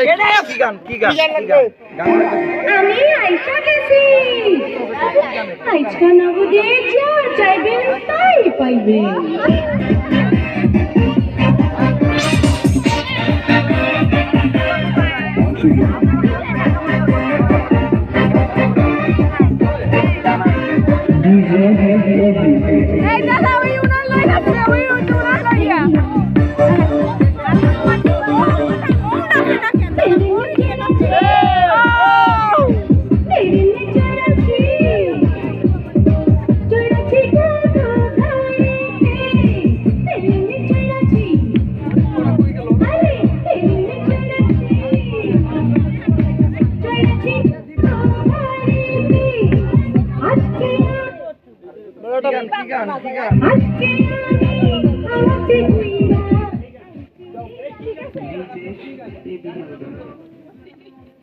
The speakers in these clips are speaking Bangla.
কি গান কি গান। আমি আইসা গেছি আজকা নবদে যা চাইবেন তাই পাইবেন এই দাদা ওই উনার লাইন কি গান কি গান? কি গান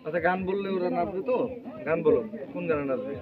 আচ্ছা গান বললে ওরা নাচবে তো? গান বলো কোন গানে নাচবে?